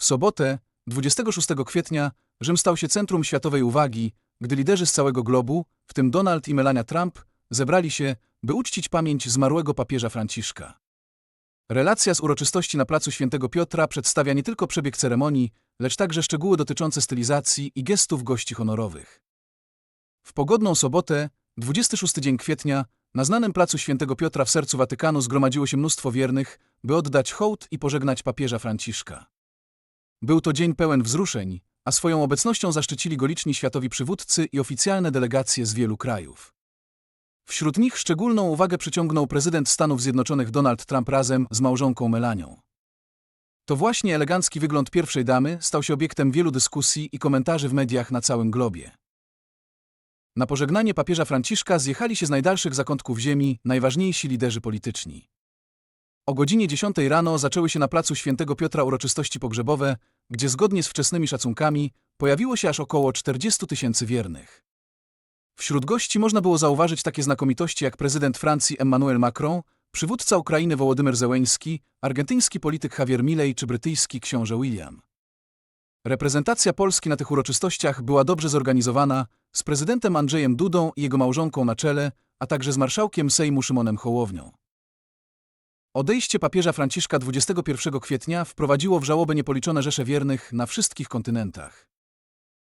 W sobotę, 26 kwietnia, Rzym stał się centrum światowej uwagi, gdy liderzy z całego globu, w tym Donald i Melania Trump, zebrali się, by uczcić pamięć zmarłego papieża Franciszka. Relacja z uroczystości na placu Świętego Piotra przedstawia nie tylko przebieg ceremonii, lecz także szczegóły dotyczące stylizacji i gestów gości honorowych. W pogodną sobotę, 26 dzień kwietnia, na znanym placu Świętego Piotra w sercu Watykanu zgromadziło się mnóstwo wiernych, by oddać hołd i pożegnać papieża Franciszka. Był to dzień pełen wzruszeń, a swoją obecnością zaszczycili go liczni światowi przywódcy i oficjalne delegacje z wielu krajów. Wśród nich szczególną uwagę przyciągnął prezydent Stanów Zjednoczonych Donald Trump razem z małżonką Melanią. To właśnie elegancki wygląd pierwszej damy stał się obiektem wielu dyskusji i komentarzy w mediach na całym globie. Na pożegnanie papieża Franciszka zjechali się z najdalszych zakątków ziemi najważniejsi liderzy polityczni. O godzinie 10 rano zaczęły się na placu Świętego Piotra uroczystości pogrzebowe, gdzie zgodnie z wczesnymi szacunkami pojawiło się aż około 40 tysięcy wiernych. Wśród gości można było zauważyć takie znakomitości jak prezydent Francji Emmanuel Macron, przywódca Ukrainy Wołodymyr Zełeński, argentyński polityk Javier Milei czy brytyjski książę William. Reprezentacja Polski na tych uroczystościach była dobrze zorganizowana, z prezydentem Andrzejem Dudą i jego małżonką na czele, a także z marszałkiem Sejmu Szymonem Hołownią. Odejście papieża Franciszka 21 kwietnia wprowadziło w żałobę niepoliczone rzesze wiernych na wszystkich kontynentach.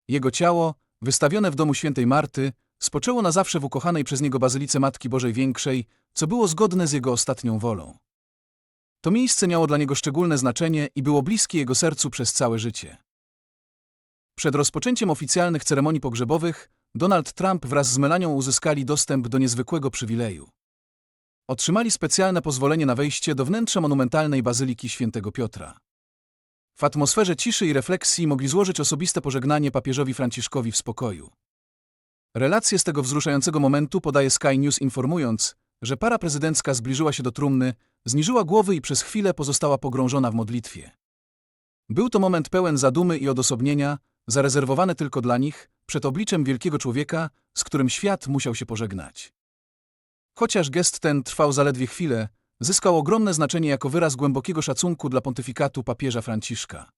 Jego ciało, wystawione w domu świętej Marty, spoczęło na zawsze w ukochanej przez niego Bazylice Matki Bożej Większej, co było zgodne z jego ostatnią wolą. To miejsce miało dla niego szczególne znaczenie i było bliskie jego sercu przez całe życie. Przed rozpoczęciem oficjalnych ceremonii pogrzebowych Donald Trump wraz z Melanią uzyskali dostęp do niezwykłego przywileju. Otrzymali specjalne pozwolenie na wejście do wnętrza monumentalnej Bazyliki Świętego Piotra. W atmosferze ciszy i refleksji mogli złożyć osobiste pożegnanie papieżowi Franciszkowi w spokoju. Relacje z tego wzruszającego momentu podaje Sky News informując, że para prezydencka zbliżyła się do trumny, zniżyła głowy i przez chwilę pozostała pogrążona w modlitwie. Był to moment pełen zadumy i odosobnienia, zarezerwowany tylko dla nich, przed obliczem wielkiego człowieka, z którym świat musiał się pożegnać. Chociaż gest ten trwał zaledwie chwilę, zyskał ogromne znaczenie jako wyraz głębokiego szacunku dla pontyfikatu papieża Franciszka.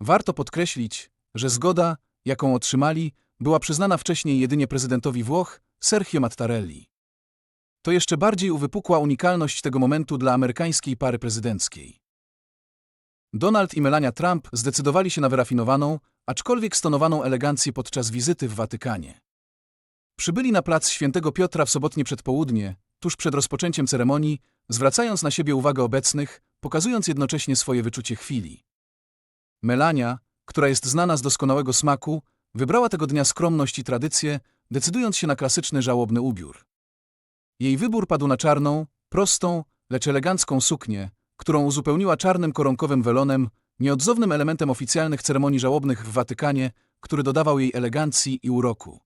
Warto podkreślić, że zgoda, jaką otrzymali, była przyznana wcześniej jedynie prezydentowi Włoch, Sergio Mattarelli. To jeszcze bardziej uwypukła unikalność tego momentu dla amerykańskiej pary prezydenckiej. Donald i Melania Trump zdecydowali się na wyrafinowaną, aczkolwiek stonowaną elegancję podczas wizyty w Watykanie. Przybyli na plac Świętego Piotra w sobotnie przedpołudnie, tuż przed rozpoczęciem ceremonii, zwracając na siebie uwagę obecnych, pokazując jednocześnie swoje wyczucie chwili. Melania, która jest znana z doskonałego smaku, wybrała tego dnia skromność i tradycję, decydując się na klasyczny żałobny ubiór. Jej wybór padł na czarną, prostą, lecz elegancką suknię, którą uzupełniła czarnym koronkowym welonem, nieodzownym elementem oficjalnych ceremonii żałobnych w Watykanie, który dodawał jej elegancji i uroku.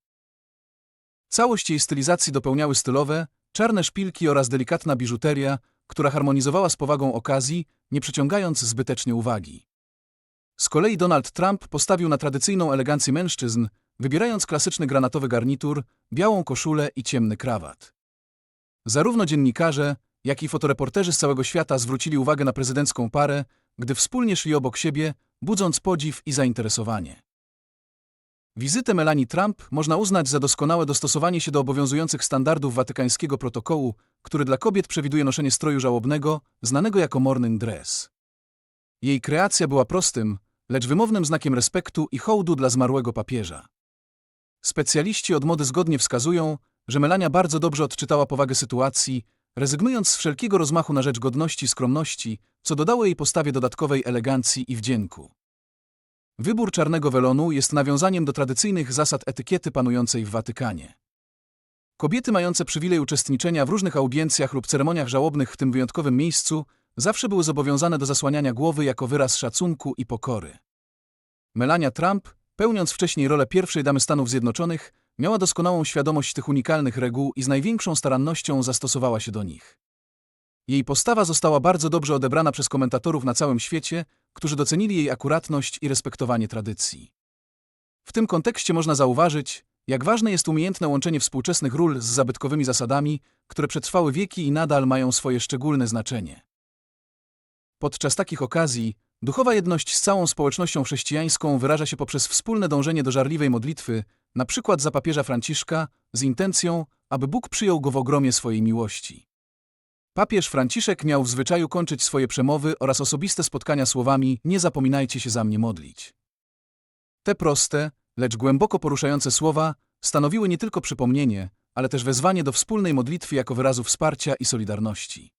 Całość jej stylizacji dopełniały stylowe, czarne szpilki oraz delikatna biżuteria, która harmonizowała z powagą okazji, nie przyciągając zbytecznie uwagi. Z kolei Donald Trump postawił na tradycyjną elegancję mężczyzn, wybierając klasyczny granatowy garnitur, białą koszulę i ciemny krawat. Zarówno dziennikarze, jak i fotoreporterzy z całego świata zwrócili uwagę na prezydencką parę, gdy wspólnie szli obok siebie, budząc podziw i zainteresowanie. Wizytę Melanie Trump można uznać za doskonałe dostosowanie się do obowiązujących standardów watykańskiego protokołu, który dla kobiet przewiduje noszenie stroju żałobnego, znanego jako morning dress. Jej kreacja była prostym, lecz wymownym znakiem respektu i hołdu dla zmarłego papieża. Specjaliści od mody zgodnie wskazują, że Melania bardzo dobrze odczytała powagę sytuacji, rezygnując z wszelkiego rozmachu na rzecz godności i skromności, co dodało jej postawie dodatkowej elegancji i wdzięku. Wybór czarnego welonu jest nawiązaniem do tradycyjnych zasad etykiety panującej w Watykanie. Kobiety mające przywilej uczestniczenia w różnych audiencjach lub ceremoniach żałobnych w tym wyjątkowym miejscu zawsze były zobowiązane do zasłaniania głowy jako wyraz szacunku i pokory. Melania Trump, pełniąc wcześniej rolę pierwszej damy Stanów Zjednoczonych, miała doskonałą świadomość tych unikalnych reguł i z największą starannością zastosowała się do nich. Jej postawa została bardzo dobrze odebrana przez komentatorów na całym świecie, którzy docenili jej akuratność i respektowanie tradycji. W tym kontekście można zauważyć, jak ważne jest umiejętne łączenie współczesnych ról z zabytkowymi zasadami, które przetrwały wieki i nadal mają swoje szczególne znaczenie. Podczas takich okazji Duchowa jedność z całą społecznością chrześcijańską wyraża się poprzez wspólne dążenie do żarliwej modlitwy, na przykład za papieża Franciszka, z intencją, aby Bóg przyjął go w ogromie swojej miłości. Papież Franciszek miał w zwyczaju kończyć swoje przemowy oraz osobiste spotkania słowami Nie zapominajcie się za mnie modlić. Te proste, lecz głęboko poruszające słowa stanowiły nie tylko przypomnienie, ale też wezwanie do wspólnej modlitwy jako wyrazu wsparcia i solidarności.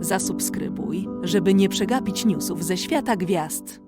Zasubskrybuj, żeby nie przegapić newsów ze świata gwiazd.